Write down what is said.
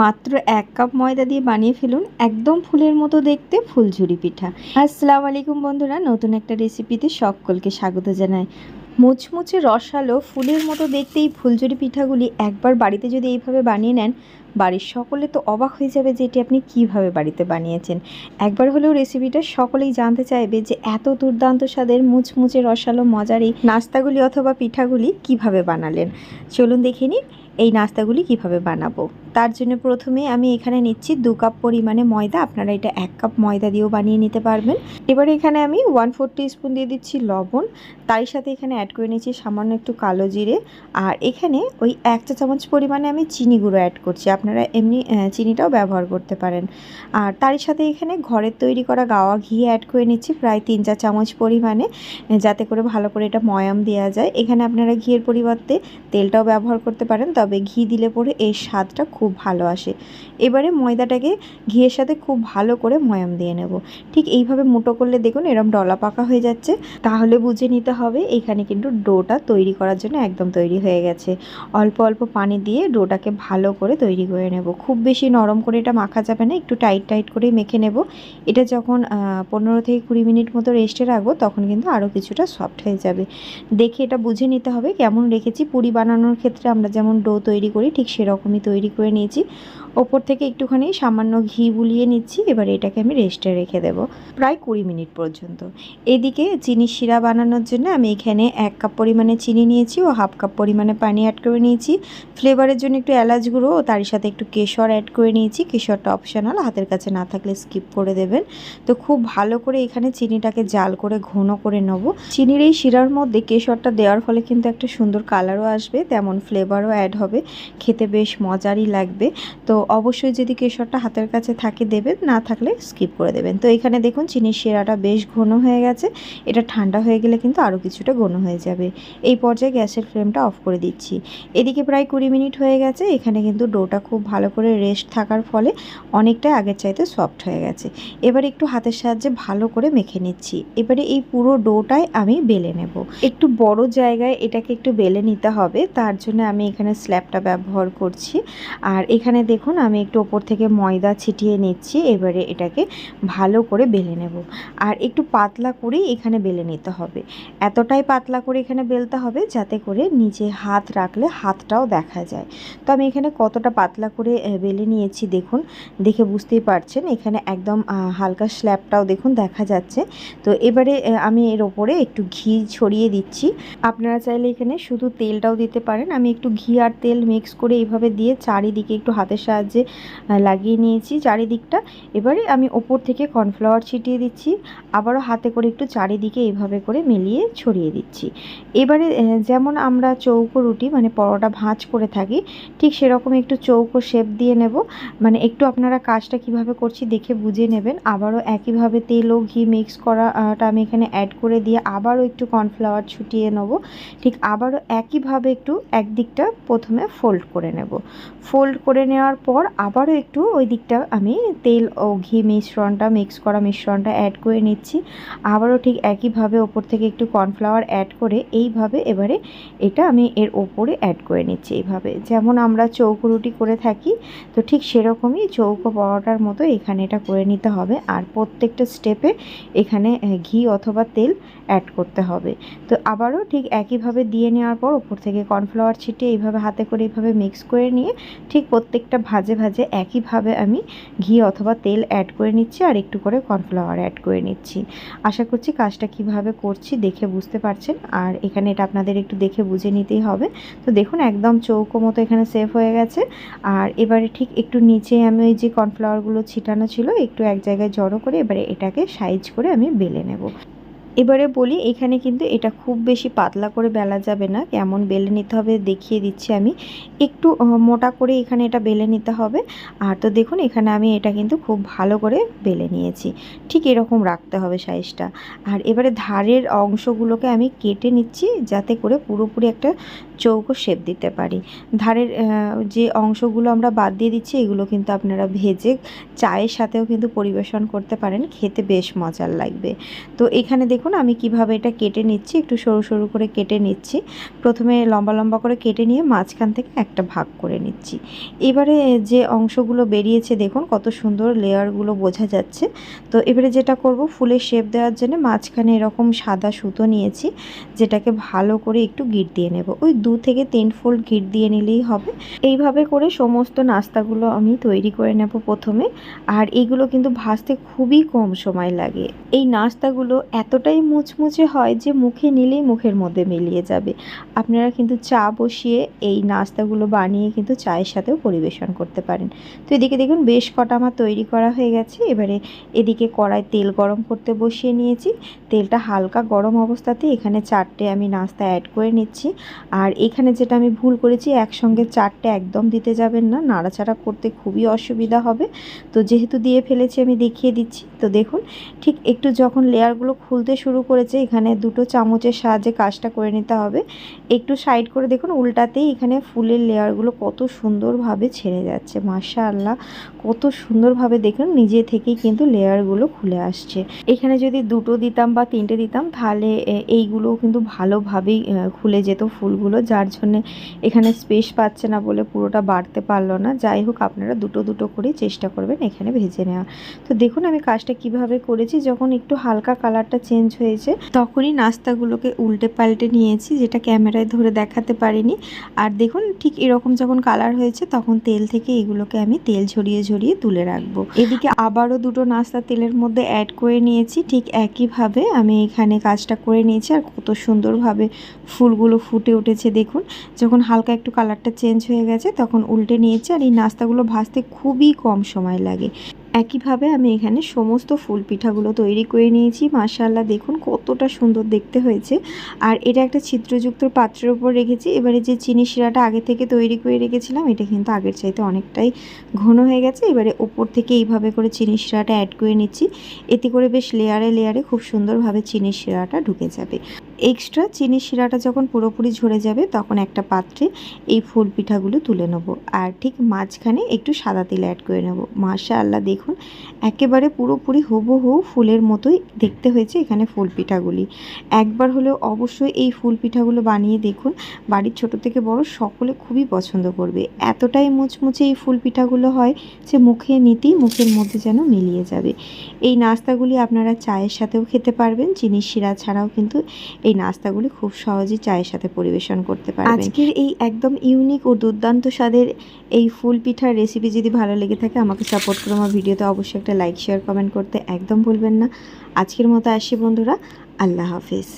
মাত্র এক কাপ ময়দা দিয়ে বানিয়ে ফেলুন একদম ফুলের মতো দেখতে ফুলঝুরি পিঠা। আসসালামু আলাইকুম বন্ধুরা, নতুন একটা রেসিপিতে সকলকে স্বাগত জানাই। মুচমুচে রসালো, ফুলের মতো দেখতে এই ফুলঝুরি পিঠাগুলি একবার বাড়িতে যদি এইভাবে বানিয়ে নেন, বাড়ির সকলে তো অবাক হয়ে যাবে যে এটি আপনি কীভাবে বাড়িতে বানিয়েছেন। একবার হলেও রেসিপিটা সকলেই জানতে চাইবে যে এত দুর্দান্ত স্বাদের মুচমুচে রসালো মজার এই নাস্তাগুলি অথবা পিঠাগুলি কীভাবে বানালেন। চলুন দেখে নিই এই নাস্তাগুলি কীভাবে বানাবো। তার জন্য প্রথমে আমি এখানে নিচ্ছি দু কাপ পরিমাণে ময়দা। আপনারা এটা এক কাপ ময়দা দিয়েও বানিয়ে নিতে পারবেন। এবার এখানে আমি ওয়ান ফোর স্পুন দিয়ে দিচ্ছি লবণ। তার সাথে এখানে অ্যাড করে নিচ্ছি সামান্য একটু কালো জিরে। আর এখানে ওই এক চা চামচ পরিমাণে আমি চিনি গুঁড়ো অ্যাড করছি। আপনারা এমনি চিনিটাও ব্যবহার করতে পারেন। আর তারই সাথে এখানে ঘরের তৈরি করা গাওয়া ঘি অ্যাড করে নিচ্ছি প্রায় তিন চার চামচ পরিমাণে, যাতে করে ভালো করে এটা ময়াম দেওয়া যায়। এখানে আপনারা ঘিয়ের পরিবর্তে তেলটাও ব্যবহার করতে পারেন। তবে ঘি দিলে পরে এর স্বাদটা খুব ভালো আসে। এবারে ময়দাটাকে ঘিয়ের সাথে খুব ভালো করে ময়াম দিয়ে নেব। ঠিক এইভাবে মুটো করলে দেখুন এরম ডলা পাকা হয়ে যাচ্ছে। তাহলে বুঝে নিতে হবে এখানে কিন্তু ডোটা তৈরি করার জন্য একদম তৈরি হয়ে গেছে। অল্প অল্প পানি দিয়ে ডোটাকে ভালো করে তৈরি করে নেব। খুব বেশি নরম করে এটা মাখা যাবে না, একটু টাইট টাইট করে মেখে নেব। এটা যখন পনেরো থেকে কুড়ি মিনিট মতো রেস্টে রাখব তখন কিন্তু আরও কিছুটা সফট হয়ে যাবে। দেখে এটা বুঝে নিতে হবে কেমন রেখেছি। পুরি বানানোর ক্ষেত্রে আমরা যেমন ডো তৈরি করি ঠিক সেরকমই তৈরি করে নিয়েছি। ওপর থেকে একটুখানি সামান্য ঘি বুলিয়ে নিচ্ছি, এবার এটাকে আমি রেস্টে রেখে দেব, প্রায় কুড়ি মিনিট পর্যন্ত। এদিকে চিনি শিরা বানানোর জন্য আমি এখানে এক কাপ পরিমাণে চিনি নিয়েছি ও হাফ কাপ পরিমাণে পানি অ্যাড করে নিয়েছি। ফ্লেভারের জন্য একটু এলাচ গুঁড়ো ও তার সাথে একটু কেশর অ্যাড করে নিয়েছি। কেশরটা অপশনাল হাতের কাছে না থাকলে স্কিপ করে দেবেন। তো খুব ভালো করে এখানে চিনিটাকে জাল করে, ঘন করে নেব। চিনির এই শিরার মধ্যে কেশরটা দেওয়ার ফলে কিন্তু একটা সুন্দর কালারও আসবে, তেমন ফ্লেভারও অ্যাড হবে। খেতে বেশ মজারই লাগবে। তো অবশ্যই যদি কেশরটা হাতের কাছে থাকে দেবেন, না থাকলে স্কিপ করে দেবেন। তো এখানে দেখুন চিনির শিরাটা বেশ ঘন হয়ে গেছে। এটা ঠান্ডা হয়ে গেলে কিন্তু আরও কিছুটা ঘন হয়ে যাবে। এই পর্যায়ে গ্যাসের ফ্লেমটা অফ করে দিচ্ছি। এদিকে প্রায় কুড়ি মিনিট হয়ে গেছে। এখানে কিন্তু ডোটা খুব ভালো করে রেস্ট থাকার ফলে অনেকটাই আগের চাইতে সফট হয়ে গেছে। এবার একটু হাতের সাহায্যে ভালো করে মেখে নিচ্ছি। এবারে এই পুরো ডোটাই আমি বেলে নেব। একটু বড় জায়গায় এটাকে একটু বেলে নিতে হবে। তার জন্য আমি এখানে স্ল্যাবটা ব্যবহার করছি। আর এখানে দেখুন আমি একটু ওপর থেকে ময়দা ছিটিয়ে নিচ্ছি, এবারে এটাকে ভালো করে বেলে নেব। আর একটু পাতলা করেই এখানে বেলে নিতে হবে। এতটাই পাতলা করে এখানে বেলতে হবে যাতে করে নিচে হাত রাখলে হাতটাও দেখা যায়। তো আমি এখানে কতটা পাতলা করে বেলে নিয়েছি দেখুন, দেখে বুঝতেই পারছেন। এখানে একদম হালকা স্ল্যাবটাও দেখুন দেখা যাচ্ছে। তো এবারে আমি এর ওপরে একটু ঘি ছড়িয়ে দিচ্ছি। আপনারা চাইলে এখানে শুধু তেলটাও দিতে পারেন। আমি একটু ঘি আর তেল মিক্স করে এইভাবে দিয়ে চারিদিকে একটু হাতের সাহায্যে আহ, লাগিয়ে নিয়েছি চারিদিকটা। এবারে আমি ওপর থেকে কর্নফ্লাওয়ার ছিটিয়ে দিচ্ছি। আবারও হাতে করে একটু চারিদিকে এইভাবে করে মিলিয়ে ছড়িয়ে দিচ্ছি। এবারে যেমন আমরা চৌকো রুটি মানে পরোটা ভাঁজ করে থাকি ঠিক সেরকম একটু চৌকো শেপ দিয়ে নেব। মানে একটু আপনারা কাজটা কীভাবে করছি দেখে বুঝে নেবেন। আবারও একইভাবে তেল ও ঘি মিক্স করাটা আমি এখানে অ্যাড করে দিয়ে আবারও একটু কর্নফ্লাওয়ার ছুটিয়ে নেব। ঠিক আবারও একইভাবে একটু একদিকটা প্রথমে ফোল্ড করে নেব। ফোল্ড করে নেওয়ার পর আবারও একটু ওই দিকটা আমি তেল ও ঘি মিশ্রণটা মিক্স করা মিশ্রণটা অ্যাড করে নিচ্ছি। আবারও ঠিক একইভাবে ওপর থেকে একটু কর্নফ্লাওয়ার অ্যাড করে এইভাবে এবারে এটা আমি এর ওপরে অ্যাড করে নিচ্ছি এইভাবে। যেমন আমরা চৌকো রুটি করে থাকি, তো ঠিক সেরকমই চৌকো পরোটার মতো এখানে এটা করে নিতে হবে। আর প্রত্যেকটা স্টেপে এখানে ঘি অথবা তেল অ্যাড করতে হবে। তো আবারও ঠিক একইভাবে দিয়ে নেওয়ার পর ওপর থেকে কর্নফ্লাওয়ার ছিটিয়ে এইভাবে হাতে করে এইভাবে মিক্স করে নিয়ে ঠিক প্রত্যেকটা ভাজে ভাজে ভাজে একইভাবে আমি ঘি অথবা তেল অ্যাড করে নিচ্ছি আর একটু করে কর্নফ্লাওয়ার অ্যাড করে নিচ্ছি। আশা করছি কাজটা কীভাবে করছি দেখে বুঝতে পারছেন। আর এখানে এটা আপনাদের একটু দেখে বুঝে নিতেই হবে। তো দেখুন, একদম চৌকো মতো এখানে সেভ হয়ে গেছে। আর এবারে ঠিক একটু নিচে আমি ওই যে কর্নফ্লাওয়ারগুলো ছিটানো ছিল, একটু এক জায়গায় জড়ো করে এবারে এটাকে সাইজ করে আমি বেলে নেব। এবারে বলি, এখানে কিন্তু এটা খুব বেশি পাতলা করে বেলা যাবে না। কেমন বেলে নিতে হবে দেখিয়ে দিচ্ছি আমি। একটু মোটা করে এখানে এটা বেলে নিতে হবে। আর তো দেখুন, এখানে আমি এটা কিন্তু খুব ভালো করে বেলে নিয়েছি। ঠিক এরকম রাখতে হবে সাইজটা। আর এবারে ধারের অংশগুলোকে আমি কেটে নিচ্ছি যাতে করে পুরোপুরি একটা চৌকো শেপ দিতে পারি। ধারের যে অংশগুলো আমরা বাদ দিয়ে দিচ্ছি, এগুলো কিন্তু আপনারা ভেজে চায়ের সাথেও কিন্তু পরিবেশন করতে পারেন। খেতে বেশ মজার লাগবে। তো এখানে দেখুন দেখুন, আমি কীভাবে এটা কেটে নিচ্ছি, একটু সরু সরু করে কেটে নিচ্ছি। প্রথমে লম্বা লম্বা করে কেটে নিয়ে মাঝখান থেকে একটা ভাগ করে নিচ্ছি। এবারে যে অংশগুলো বেরিয়েছে, দেখুন কত সুন্দর লেয়ারগুলো বোঝা যাচ্ছে। তো এবারে যেটা করব, ফুলের শেপ দেওয়ার জন্য মাঝখানে এরকম সাদা সুতো নিয়েছি, যেটাকে ভালো করে একটু গিট দিয়ে নেব। ওই দু থেকে তিন ফোল্ড গিট দিয়ে নিলেই হবে। এইভাবে করে সমস্ত নাস্তাগুলো আমি তৈরি করে নেব প্রথমে। আর এইগুলো কিন্তু ভাজতে খুবই কম সময় লাগে। এই নাস্তাগুলো এতটাই মুচমুচে হয় যে মুখে নিলেই মুখের মধ্যে মিলিয়ে যাবে। আপনারা কিন্তু চা বসিয়ে এই নাস্তাগুলো বানিয়ে কিন্তু চায়ের সাথেও পরিবেশন করতে পারেন। তো এদিকে দেখুন, বেশ কটা আমার তৈরি করা হয়ে গেছে। এবারে এদিকে কড়াই তেল গরম করতে বসিয়ে নিয়েছি। তেলটা হালকা গরম অবস্থাতে এখানে চারটে আমি নাস্তা অ্যাড করে নিচ্ছি। আর এখানে যেটা আমি ভুল করেছি, একসঙ্গে চারটে একদম দিতে যাবেন না। নাড়াচাড়া করতে খুবই অসুবিধা হবে। তো যেহেতু দিয়ে ফেলেছি, আমি দেখিয়ে দিচ্ছি। তো দেখুন, ঠিক একটু যখন লেয়ারগুলো খুলতে শুরু করেছে, এখানে দুটো চামচের সাহায্যে কাজটা করে নিতে হবে। একটু সাইড করে দেখুন, উল্টাতেই এখানে ফুলের লেয়ারগুলো কত সুন্দরভাবে ছেড়ে যাচ্ছে মাশা আল্লাহ কত সুন্দরভাবে দেখুন, নিজে থেকেই কিন্তু লেয়ারগুলো খুলে আসছে। এখানে যদি দুটো দিতাম বা তিনটে দিতাম, তাহলে এ- এইগুলোও কিন্তু ভালোভাবেই খুলে যেত ফুলগুলো, যার জন্যে এখানে স্পেস পাচ্ছে না বলে পুরোটা বাড়তে পারল না। যাই হোক, আপনারা দুটো দুটো করেই চেষ্টা করবেন এখানে ভেজে নেওয়ার। তো দেখুন, আমি কাজটা কীভাবে করেছি, যখন একটু হালকা কালারটা চেঞ্জ হয়েছে। তখনই নাস্তাগুলোকে উল্টে পাল্টে নিয়েছি, যেটা ক্যামেরায় ধরে দেখাতে পারিনি। আর দেখুন, ঠিক এরকম যখন কালার হয়েছে, তখন তেল থেকে এগুলোকে আমি তেল ঝরিয়ে ঝরিয়ে তুলে রাখব। এদিকে আবারও দুটো নাস্তা তেলের মধ্যে অ্যাড করে নিয়েছি। ঠিক একইভাবে আমি এখানে কাজটা করে নিয়েছি। আর কত সুন্দরভাবে ফুলগুলো ফুটে উঠেছে, দেখুন। যখন হালকা একটু কালারটা চেঞ্জ হয়ে গেছে, তখন উল্টে নিয়েছি। আর এই নাস্তাগুলো ভাজতে খুবই কম সময় লাগে। একইভাবে আমি এখানে সমস্ত ফুল পিঠাগুলো তৈরি করে নিয়েছি। মাশাআল্লাহ, দেখুন কতটা সুন্দর দেখতে হয়েছে। আর এটা একটা ছিদ্রযুক্ত পাত্রের উপর রেখেছি। এবারে যে চিনি শিরাটা আগে থেকে তৈরি করে রেখেছিলাম, এটা কিন্তু আগের চাইতে অনেকটাই ঘন হয়ে গেছে। এবারে ওপর থেকে এইভাবে করে চিনি শিরাটা অ্যাড করে নিচ্ছি। এতে করে বেশ লেয়ারে লেয়ারে খুব সুন্দরভাবে চিনি শিরাটা ঢুকে যাবে। এক্সট্রা চিনি শিরাটা যখন পুরোপুরি ঝরে যাবে, তখন একটা পাত্রে এই ফুল পিঠাগুলো তুলে নেব। আর ঠিক মাঝখানে একটু সাদা তেল অ্যাড করে নেব। মাশা আল্লাহ দেখুন, একেবারে পুরোপুরি হুবহু ফুলের মতোই দেখতে হয়েছে এখানে ফুল পিঠাগুলি। একবার হলেও অবশ্যই এই ফুল পিঠাগুলো বানিয়ে দেখুন। বাড়ির ছোট থেকে বড় সকলে খুবই পছন্দ করবে। এতটাই মুচমুচে এই ফুল পিঠাগুলো হয় যে মুখে নিতেই মুখের মধ্যে যেন মিলিয়ে যাবে। এই নাস্তাগুলি আপনারা চায়ের সাথেও খেতে পারবেন, চিনি শিরা ছাড়াও কিন্তু এই নাস্তাগুলি খুব সহজেই চায়ের সাথে পরিবেশন করতে পারবেন। আজকের এই একদম ইউনিক ও দুর্দান্ত স্বাদের এই ফুল পিঠার রেসিপি যদি ভালো লেগে থাকে, আমাকে সাপোর্ট করে আমার ভিডিওতে অবশ্যই একটা লাইক শেয়ার কমেন্ট করতে একদম ভুলবেন না। আজকের মতো আসি বন্ধুরা, আল্লাহ হাফিজ।